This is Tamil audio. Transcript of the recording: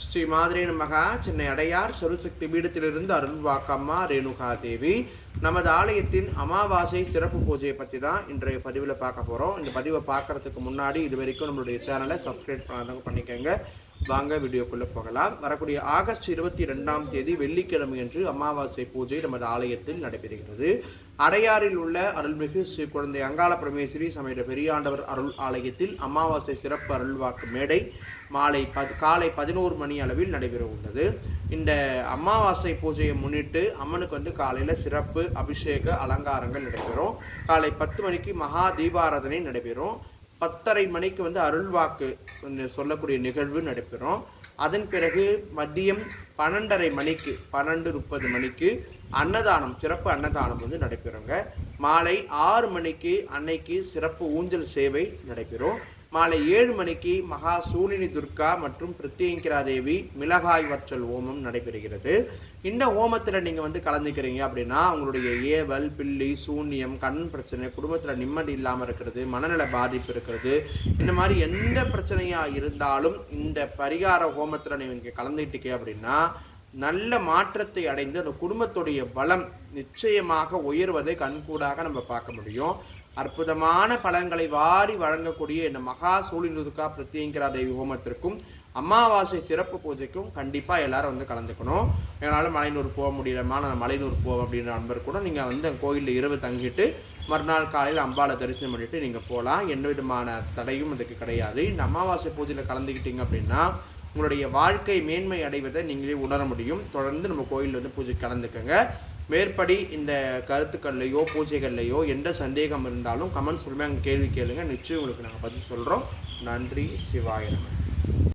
ஸ்ரீ மாதிரி மகா சென்னை அடையார் சருசக்தி பீடத்திலிருந்து அருள்வாக்கம்மா ரேணுகா தேவி நமது ஆலயத்தின் அமாவாசை சிறப்பு பூஜையை பற்றி தான் இன்றைய பதிவில் பார்க்க போகிறோம் இந்த பதிவை பார்க்கறதுக்கு முன்னாடி இது வரைக்கும் நம்மளுடைய சேனலை சப்ஸ்கிரைப் பண்ணாதவங்க பண்ணிக்கோங்க. வாங்க வீடியோக்குள்ளே போகலாம். வரக்கூடிய ஆகஸ்ட் இருபத்தி ரெண்டாம் தேதி வெள்ளிக்கிழமை அன்று அமாவாசை பூஜை நமது ஆலயத்தில் நடைபெறுகிறது. அடையாறில் உள்ள அருள்மிகு ஸ்ரீ குழந்தை அங்காள பரமேஸ்வரி சமேத பெரியாண்டவர் அருள் ஆலயத்தில் அமாவாசை சிறப்பு அருள்வாக்கு மேடை மாலை பத் காலை பதினோரு மணி அளவில் நடைபெற உள்ளது. இந்த அமாவாசை பூஜையை முன்னிட்டு அம்மனுக்கு வந்து காலையில் சிறப்பு அபிஷேக அலங்காரங்கள் நடைபெறும். காலை பத்து மணிக்கு மகா தீபாராதனை நடைபெறும். பத்தரை மணிக்கு வந்து அருள்வாக்கு ஒன்று சொல்லக்கூடிய நிகழ்வு நடைபெறும். அதன் பிறகு மதியம் பன்னெண்டரை மணிக்கு பன்னெண்டு முப்பது மணிக்கு அன்னதானம் சிறப்பு அன்னதானம் வந்து நடைபெறுங்க. மாலை ஆறு மணிக்கு அன்னைக்கு சிறப்பு ஊஞ்சல் சேவை நடைபெறும். மாலை ஏழு மணிக்கு மகா சூனினி துர்கா மற்றும் பிரித்தியங்கிரா தேவி மிளகாய் வற்றல் ஹோமம் நடைபெறுகிறது. இந்த ஹோமத்தில் நீங்கள் வந்து கலந்துக்கிறீங்க அப்படின்னா உங்களுடைய ஏவல் பில்லி சூன்யம் கண் பிரச்சனை குடும்பத்தில் நிம்மதி இல்லாமல் இருக்கிறது மனநல பாதிப்பு இருக்கிறது இந்த மாதிரி எந்த பிரச்சனையாக இருந்தாலும் இந்த பரிகார ஹோமத்தில் நீங்கள் கலந்துக்கிட்டீங்க அப்படின்னா நல்ல மாற்றத்தை அடைந்து அந்த குடும்பத்துடைய பலம் நிச்சயமாக உயர்வதை கண்கூடாக நம்ம பார்க்க முடியும். அற்புதமான பலன்களை வாரி வழங்கக்கூடிய இந்த மகா சூழினுதுக்கா பிரத்யங்கிரா தேவி ஹோமத்திற்கும் அமாவாசை சிறப்பு பூஜைக்கும் கண்டிப்பாக எல்லாரும் வந்து கலந்துக்கணும். எங்களால் மலைநூர் போக முடியலமா நான் மலைநூர் போவோம் அப்படின்ற நண்பர் கூட நீங்கள் வந்து அந்த கோயிலில் இரவு தங்கிட்டு மறுநாள் காலையில் அம்பாவை தரிசனம் பண்ணிட்டு நீங்கள் போகலாம் எந்த விதமான தடையும் அதுக்கு கிடையாது. இந்த அமாவாசை பூஜையில் கலந்துக்கிட்டீங்க அப்படின்னா உங்களுடைய வாழ்க்கை மேன்மை அடைவதை நீங்களே உணர முடியும். தொடர்ந்து நம்ம கோயிலில் வந்து பூஜை கலந்துக்கங்க. மேற்படி இந்த கருத்துக்கள்லையோ பூஜைகள்லையோ எந்த சந்தேகம் இருந்தாலும் கமெண்ட்ஸ் மூலமே அங்கே கேள்வி கேளுங்க. நிச்சயம் உங்களுக்கு நாங்கள் பதில் சொல்கிறோம் நன்றி. சிவாயிரம்